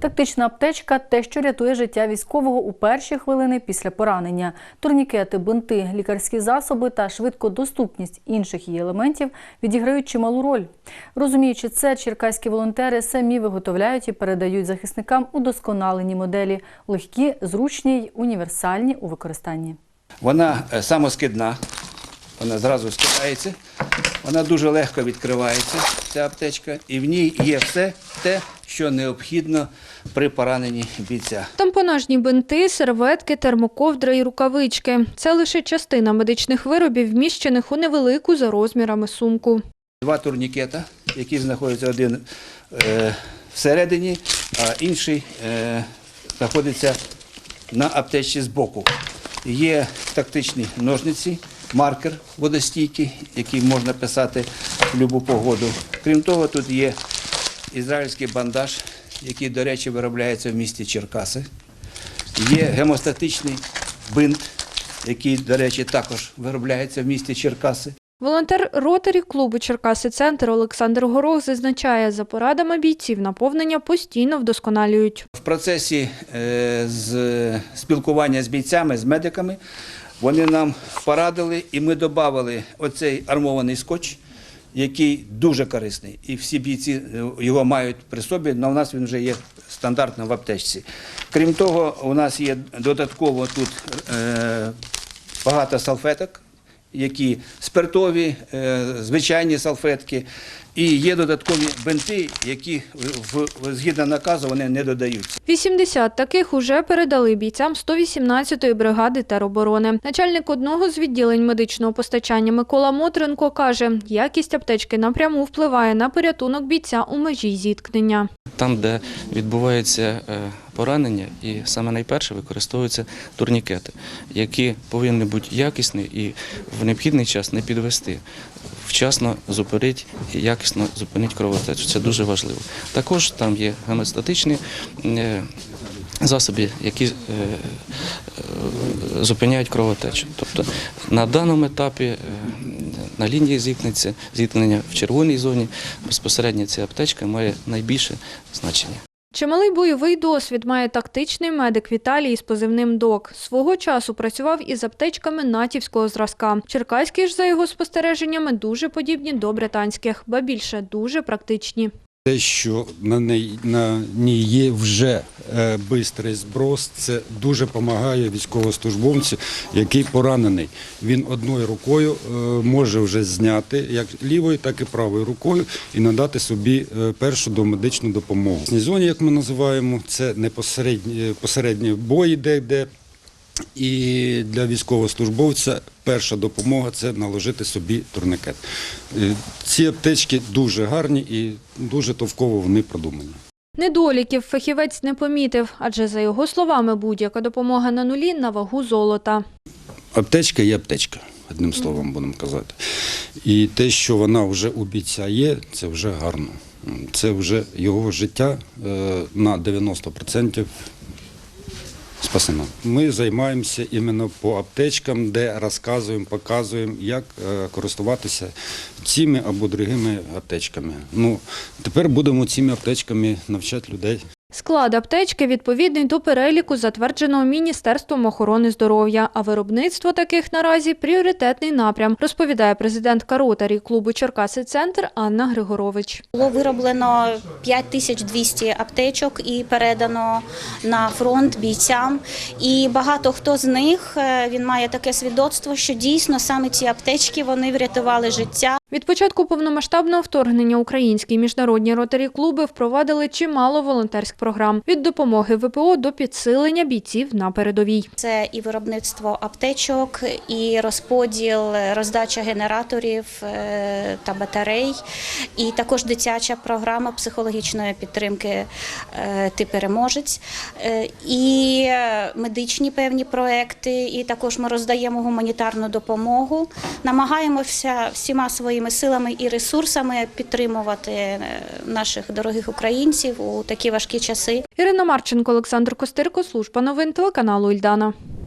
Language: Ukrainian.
Тактична аптечка те, що рятує життя військового у перші хвилини після поранення. Турнікети, бинти, лікарські засоби та швидкодоступність інших її елементів відіграють чималу роль. Розуміючи це, черкаські волонтери самі виготовляють і передають захисникам удосконалені моделі, легкі, зручні й універсальні у використанні. Вона е, самоскидна, вона зразу скидається, вона дуже легко відкривається, ця аптечка, і в ній є все те, що необхідно при пораненні бійця. Тампонажні бинти, серветки, термоковдра і рукавички – це лише частина медичних виробів, вміщених у невелику за розмірами сумку. Два турнікета, які знаходяться один е, всередині, а інший е, знаходиться на аптечці збоку. Є тактичні ножниці, маркер водостійкий, який можна писати в будь-яку погоду. Крім того, тут є ізраїльський бандаж, який, до речі, виробляється в місті Черкаси. Є гемостатичний бинт, який, до речі, також виробляється в місті Черкаси. Волонтер ротарі клубу Черкаси Центр Олександр Горох зазначає, за порадами бійців наповнення постійно вдосконалюють. В процесі е, з спілкування з бійцями, з медиками, вони нам порадили, і ми додали оцей армований скотч, який дуже корисний. І всі бійці е, його мають при собі, але у нас він вже є стандартно в аптечці. Крім того, у нас є додатково тут е, багато салфеток, які спиртові, е, звичайні салфетки. І є додаткові бинти, які в, згідно наказу вони не додаються. 80 таких уже передали бійцям 118-ї бригади тероборони. Начальник одного з відділень медичного постачання Микола Мотренко каже, якість аптечки напряму впливає на порятунок бійця у межі зіткнення. Там, де відбувається е, поранення, і саме найперше використовуються турнікети, які повинні бути якісні і в необхідний час не підвести. Вчасно зупинити і якісно зупинити кровотечу. Це дуже важливо. Також там є гемостатичні е, засоби, які е, зупиняють кровотечу. Тобто на даному етапі на лінії зіткнення, зіткнення в червоній зоні безпосередньо ця аптечка має найбільше значення. Чималий бойовий досвід має тактичний медик Віталій із позивним ДОК. Свого часу працював із аптечками натівського зразка. Черкаські ж, за його спостереженнями, дуже подібні до британських, ба більше дуже практичні. Те, що на ній, на ній є вже е, бистрий зброс, це дуже допомагає військовослужбовцю, який поранений. Він одною рукою е, може вже зняти як лівою, так і правою рукою і надати собі е, першу домедичну допомогу. В зоні, як ми називаємо, це не посередній посередній бой, де, де і для військовослужбовця перша допомога це наложити собі турникет. Е, Ці аптечки дуже гарні і дуже товково вони продумані. Недоліків фахівець не помітив, адже, за його словами, будь-яка допомога на нулі на вагу золота. Аптечка є аптечка, одним словом будемо казати. І те, що вона вже у бійця є, це вже гарно. Це вже його життя е, на 90% спасено. Ми займаємося іменно по аптечкам, де розказуємо, показуємо, як е, користуватися цими або другими аптечками. Ну, тепер будемо цими аптечками навчати людей. Склад аптечки відповідний до переліку, затвердженого Міністерством охорони здоров'я, а виробництво таких наразі пріоритетний напрям, розповідає президентка ротарі клубу Черкаси Центр Анна Григорович. Було вироблено 5200 аптечок і передано на фронт бійцям. І багато хто з них е, він має таке свідоцтво, що дійсно саме ці аптечки вони врятували життя. Від початку повномасштабного вторгнення українські міжнародні ротарі клуби впровадили чимало волонтерських програм від допомоги ВПО до підсилення бійців на передовій. Це і виробництво аптечок, і розподіл, роздача генераторів е, та батарей, і також дитяча програма психологічної підтримки е, Ти переможець, Е, і медичні певні проекти, і також ми роздаємо гуманітарну допомогу. Намагаємося всіма своїми силами і ресурсами підтримувати е, наших дорогих українців у такі важкі часи. Ірина Марченко, Олександр Костирко, служба новин телеканалу Ільдана.